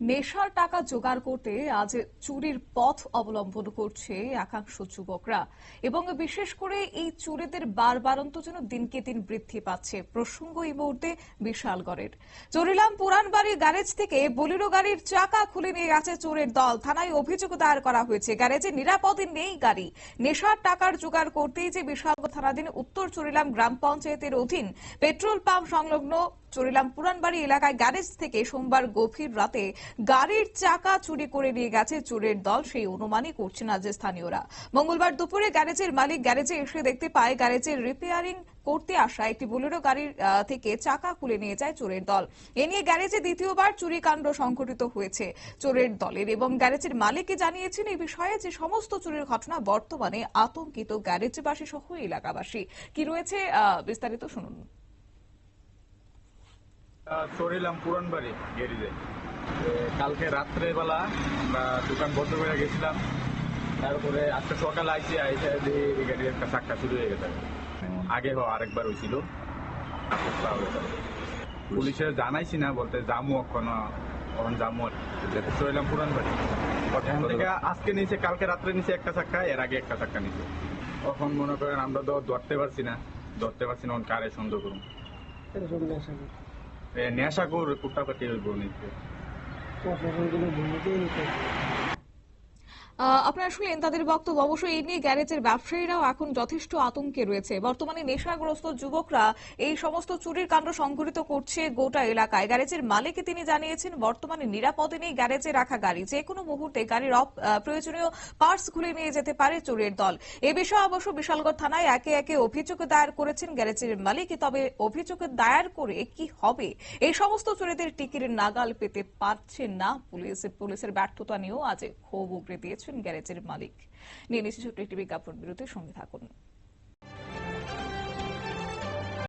নেশার টাকা জোগাড় করতে আজ চুরির পথ অবলম্বন করছে একাংশ যুবকরা। এবং বিশেষ করে এই চুরিদের বারবারন্ত যেন দিনকে দিন বৃদ্ধি পাচ্ছে, প্রসঙ্গ এই মুহূর্তে বিশালগড়ের। চরিলাম পুরানবাড়ি গ্যারেজ থেকে বলিরো গাড়ির চাকা খুলে নিয়ে গেছে চোরের দল। থানায় অভিযোগ দায়ের করা হয়েছে, গ্যারেজে নিরাপদে নেই গাড়ি। নেশার টাকার জোগাড় করতেই যে বিশালগড় থানাধীন উত্তর চরিলাম গ্রাম পঞ্চায়েতের অধীন পেট্রোল পাম্প সংলগ্ন চরিলাম পুরানবাড়ি এলাকায় গ্যারেজ থেকে সোমবার গভীর রাতে গাড়ির চাকা চুরি করে নিয়ে গেছে চোরের দল সেই অনুমানই করছেন আজ স্থানীয়রা। মঙ্গলবার দুপুরে গ্যারেজের মালিক গ্যারেজে এসে দেখতে পায় গ্যারেজের রিপেয়ারিং করতে আসা একটি বুলেরো গাড়ির থেকে চাকা খুলে নিয়ে যায় চোরের দল। এ নিয়ে গ্যারেজে দ্বিতীয়বার চুরি কাণ্ড সংঘটিত হয়েছে চোরের দলের এবং গ্যারেজের মালিককে জানিয়েছেন এই বিষয়ে যে সমস্ত চুরির ঘটনা বর্তমানে আতঙ্কিত গ্যারেজবাসী সহ এলাকাবাসী। কি রয়েছে বিস্তারিত শুনুন। চড়িলাম পুরান বাড়ি গেরিজে এ, কালকে রাত্রেবেলা আমরা দোকান বন্ধ করে গেছিলাম। তারপরে আজকে সকালে আইসি আইসে এই গাড়ির একটা চাক্কা শুরু হয়ে গেছে। আগে হ আরেকবার হয়েছিল পুলিশে জানাইছি না বলতে জামু এখন এখন জামু চড়িলাম পুরান বাড়ি। এখান থেকে আজকে নিচে কালকে রাত্রে নিচে একটা চাক্কা এর আগে একটা চাক্কা নিচে তখন মনে করেন আমরা তো ধরতে পারছি না ধরতে পারছি না কারে সন্দেহ করুন। নেশা কুটাকাটি হইব নিতে প্রশাসনগুলো ভূমিকেই নিতে আহ, আপনারা শুনলেন তাদের বক্তব্য। অবশ্যই এই নিয়ে গ্যারেজের ব্যবসায়ীরাও এখন যথেষ্ট আতঙ্কে রয়েছে। বর্তমানে নেশাগ্রস্ত যুবকরা এই সমস্ত চুরির কাণ্ড সংঘটিত করছে গোটা এলাকায়। গ্যারেজের মালিক তিনি জানিয়েছেন, বর্তমানে নিরাপদে নেই গ্যারেজে রাখা গাড়ি। যে কোনো মুহূর্তে গাড়ির প্রয়োজনীয় পার্টস খুলে নিয়ে যেতে পারে চোরের দল। এ বিষয়ে অবশ্য বিশালগড় থানায় একে একে অভিযোগ দায়ের করেছেন গ্যারেজের মালিক। তবে অভিযোগ দায়ের করে কি হবে? এই সমস্ত চোরেদের টিকির নাগাল পেতে পারছে না পুলিশ। পুলিশের ব্যর্থতা নিয়েও আজ ক্ষোভ উগড়ে দিয়েছেন গ্যারেজের মালিক। নিয়ে নিচ্ছে ছোট্ট একটি বিজ্ঞাপন বিরতির সঙ্গে থাকুন।